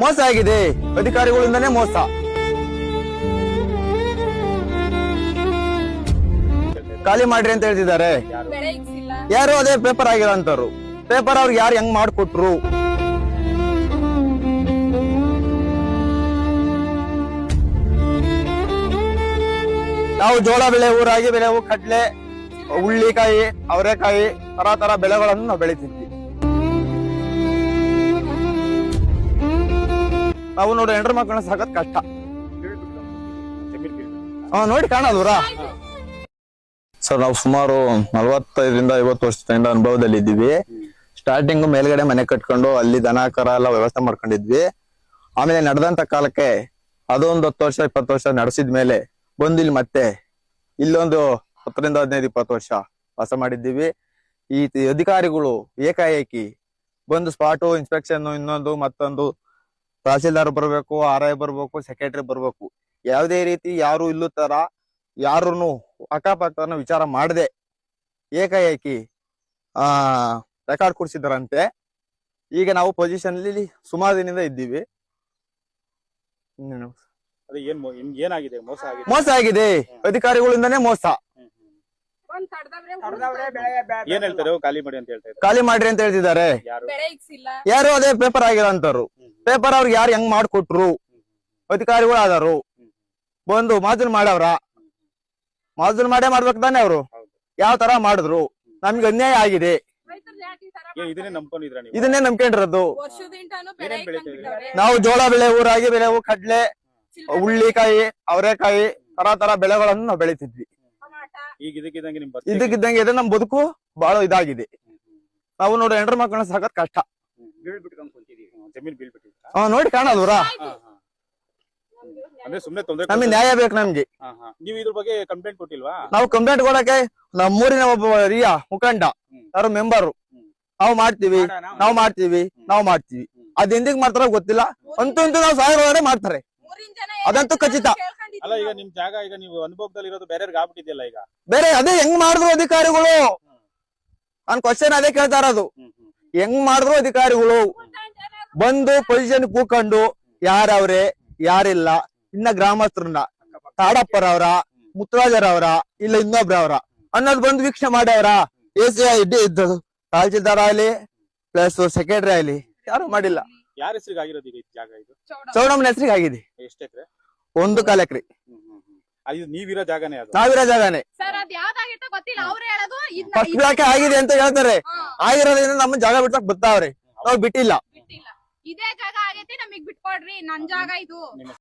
ಮೋಸ ಆಗಿದೆ. ಅಧಿಕಾರಿಗಳಿಂದನೇ ಮೋಸ. ಖಾಲಿ ಮಾಡ್ರಿ ಅಂತ ಹೇಳ್ತಿದ್ದಾರೆ. ಯಾರು ಅದೇ ಪೇಪರ್ ಆಗಿರೋಂತವ್ರು ಪೇಪರ್ ಅವ್ರಿಗೆ ಯಾರು ಹೆಂಗ್ ಮಾಡಿಕೊಟ್ರು? ನಾವು ಜೋಳ ಬೆಳೆ ಊರಾಗಿ ಬೆಳೆವು, ಕಡ್ಲೆ, ಹುಳ್ಳಿಕಾಯಿ, ಅವರೆಕಾಯಿ ತರ ತರ ಬೆಳೆಗಳನ್ನು ನಾವು ಬೆಳಿತಿದ್ವಿ. ನಾವು ನೋಡಿ, ಹೆಂಡ್ರ ಮಕ್ಕಳನ್ನ ಸಾಕತ್ ಕಷ್ಟ. ನೋಡಿ ಕಾಣಲ್ವರ ಸರ್ ನಾವು ಸುಮಾರು ನಲ್ವತ್ತೈದರಿಂದ ಐವತ್ತು ವರ್ಷದಿಂದ ಅನುಭವದಲ್ಲಿ ಇದ್ದೀವಿ. ಸ್ಟಾರ್ಟಿಂಗ್ ಮೇಲ್ಗಡೆ ಮನೆ ಕಟ್ಕೊಂಡು ಅಲ್ಲಿ ದನ, ಕರ ಎಲ್ಲ ವ್ಯವಸ್ಥೆ ಮಾಡ್ಕೊಂಡಿದ್ವಿ. ಆಮೇಲೆ ನಡೆದಂತ ಕಾಲಕ್ಕೆ ಅದೊಂದು ಹತ್ತು ವರ್ಷ, ಇಪ್ಪತ್ತು ವರ್ಷ ನಡೆಸಿದ ಮೇಲೆ ಬಂದು ಇಲ್ಲಿ ಮತ್ತೆ ಇಲ್ಲೊಂದು ಹತ್ತರಿಂದ ಹದಿನೈದು, ಇಪ್ಪತ್ತು ವರ್ಷ ವಾಸ ಮಾಡಿದ್ದೀವಿ. ಈ ಅಧಿಕಾರಿಗಳು ಏಕಾಏಕಿ ಬಂದು ಸ್ಪಾಟು ಇನ್ಸ್ಪೆಕ್ಷನ್ ಇನ್ನೊಂದು, ಮತ್ತೊಂದು ತಹಸೀಲ್ದಾರ್ ಬರ್ಬೇಕು ಆರ್ ಐ ಬರ್ಬೇಕು ಸೆಕ್ರೆಟರಿ ಬರ್ಬೇಕು ಯಾವುದೇ ರೀತಿ ಯಾರು ಇಲ್ಲೂ ತರ ಯಾರುನು ಅಕ್ಕಪಕ್ಕನ ವಿಚಾರ ಮಾಡದೆ. ಏಕಾಏಕಿ ಆ ರೆಕಾರ್ಡ್ ಕೊಡ್ಸಿದಾರಂತೆ ಈಗ ನಾವು ಪೊಸಿಷನ್ ಅಲ್ಲಿ ಸುಮಾರು ದಿನದಿಂದ ಇದ್ದೀವಿ. ಇನ್ನೇನು? ಅದೇ ಏನ್ ಏನಾಗಿದೆ? ಮೋಸ ಆಗಿದೆ? ಮೋಸ ಆಗಿದೆ. ಅಧಿಕಾರಿಗಳಿಂದನೇ ಮೋಸ. ಏನ್ ಹೇಳ್ತಾರೆ ಖಾಲಿ ಮಾಡಿ ಅಂತ ಹೇಳ್ತಾರೆ ಖಾಲಿ ಮಾಡ್ರಿ ಅಂತ ಹೇಳ್ತಿದ್ದಾರೆ. ಯಾರು ಅದೇ ಪೇಪರ್ ಆಗಿರೋಂತವ್ರು. ಪೇಪರ್ ಅವ್ರಿಗೆ ಯಾರು ಹೆಂಗ್ ಮಾಡ್ಕೊಟ್ರು? ಅಧಿಕಾರಿಗಳು ಆದರು. ಬಂದು ಮಾಜೂನ್ ಮಾಡವ್ರ ಮಾಜೂನ್ ಮಾಡೇ ಮಾಡ್ಬೇಕು ತಾನೆ ಅವರು? ಯಾವ ತರ ಮಾಡಿದ್ರು? ನಮ್ಗೆ ಅನ್ಯಾಯ ಆಗಿದೆ. ಇದನ್ನೇ ನಂಬ್ಕೊಂಡಿದ್ರ ನೀವು? ಇದನ್ನೇ ನಂಬ್ಕೊಂಡಿರೋದು. ನಾವು ಜೋಳ ಬೆಳೆ ಊರಾಗಿ ಬೆಳೆವು ಕಡ್ಲೆ ಹುಳ್ಳಿಕಾಯಿ ಅವರೆಕಾಯಿ ತರ ತರ ಬೆಳೆಗಳನ್ನು ನಾವು ಬೆಳಿತಿದ್ವಿ. ಈಗ ಇದಕ್ಕಿದ್ದಂಗೆ ನಿಮ್ ಬದುಕು ಇದಕ್ಕಿದ್ದಂಗೆ ಇದೆ ನಮ್ ಬದುಕು ಬಹಳ ಇದಾಗಿದೆ. ನಾವು ನೋಡಿ ಹೆಂಡ್ರ ಮಕ್ಕಳನ್ನ ಸಾಕತ್ ಕಷ್ಟ. ಬೀಳ್ಬಿಟ್ಕೊಂಡ್ ಕುಂತಿದೀವಿ. ಜಮೀನ್ ಹಾ ನೋಡಿ ಕಾಣಲ್ವರ ಅಂದ್ರೆ ಸುಮ್ನೆ ತೊಂದ್ರೆ ನಮಗೆ ನ್ಯಾಯ ಬೇಕು ನಮ್ಗೆ. ನೀವು ಇದ್ರ ಬಗ್ಗೆ ಕಂಪ್ಲೇಂಟ್ ಕೊಟ್ಟಿಲ್ವಾ? ನಾವು ಕಂಪ್ಲೇಂಟ್ ಕೊಡಕ್ಕೆ ನಮ್ಮೂರಿನ ಒಬ್ಬ ರಿಯಾ ಮುಖಂಡ. ಯಾರು ಮೆಂಬರ್ ನಾವು ಮಾಡ್ತೀವಿ. ನಾವು ಮಾಡ್ತೀವಿ. ನಾವು ಮಾಡ್ತೀವಿ. ಅದ್ ಎಂದಿಗ್ ಮಾಡ್ತಾರೋ ಗೊತ್ತಿಲ್ಲ. ಅಂತೂ ಅಂತೂ ನಾವು ಸಾವಿರ ಮಾಡ್ತಾರೆ. ಅದಂತೂ ಖಚಿತ. ಅಲ್ಲ ಈಗ. ನಿಮ್ ಜಾಗ ಈಗ ನೀವು ಅನುಭವದಲ್ಲಿ ಇರೋದು ಬೇರೆಯವ್ರಿಗೆ ಆಗ್ಬಿಟ್ಟಿದೆಯಲ್ಲ ಈಗ? ಬೇರೆ ಅದೇ ಹೆಂಗ್ ಮಾಡಿದ್ರು ಅಧಿಕಾರಿಗಳು? ಅನ್ ಕ್ವಶನ್ ಅದೇ ಕೇಳ್ತಾ ಇರೋದು. ಹೆಂಗ್ ಮಾಡಿದ್ರು ಅಧಿಕಾರಿಗಳು? ಬಂದು ಪೊಸಿಷನ್ ಕೂಕೊಂಡು ಯಾರವ್ರೆ ಯಾರಿಲ್ಲ ಇನ್ನ ಗ್ರಾಮಸ್ಥರನ್ನ ತಾಡಪ್ಪರವ್ರ ಮುತ್ತರಾಜರವ್ರ ಇಲ್ಲ ಇನ್ನೊಬ್ರವ್ರ ಅನ್ನೋದು ಬಂದು ವೀಕ್ಷಣೆ ಮಾಡ್ಯವ್ರ? ಎ ಸಿ ಐ ಡಿ ಇದ್ದದು ತಹಸೀಲ್ದಾರ್ ಆಗ್ಲಿ ಪ್ಲಸ್ ಸೆಕ್ರೆಟರಿ ಆಗ್ಲಿ ಯಾರು ಮಾಡಿಲ್ಲ. ಯಾರ ಹೆಸರಿಗೆ ಆಗಿರೋದು ಈಗ ಈ ಜಾಗ ಇದು? ಚೌಡ. ಚೌಡಮ್ಮನ ಹೆಸರಿಗೆ ಆಗಿದೆ ಎಷ್ಟೇ ಒಂದು ಕಾಲ ಎಕರೆ. ಅದು ನೀವಿರೋ ಜಾಗನೇ ಅದು. ನಾವಿರೋ ಜಾಗನೇ. ಸರ್ ಅದ್ ಯಾವ್ದಾಗಿತ್ತೋ ಗೊತ್ತಿಲ್ಲ. ಅವ್ರೇ ಹೇಳೋದು ಇದ್ನ- ಫಸ್ಟ್ ಇದ್ನ ಬ್ಲಾಕ್ ಆಗಿದೆ ಅಂತ ಹೇಳ್ತಾರೆ. ಹಾ, ಆಗಿರೋದ್ರಿಂದ ನಮ್ಮ ಜಾಗ ಬಿಡ್ಸಕ್ ಬರ್ತಾವ್ರೆ ನಾವ್ ಬಿಟ್ಟಿಲ್ಲ. ಬಿಟ್ಟಿಲ್ಲ. ಇದೇ ಜಾಗ ಆಗೈತಿ ನಮಗ್ ಬಿಟ್ಕೊಡ್ರಿ. ನನ್ ಜಾಗ ಇದು.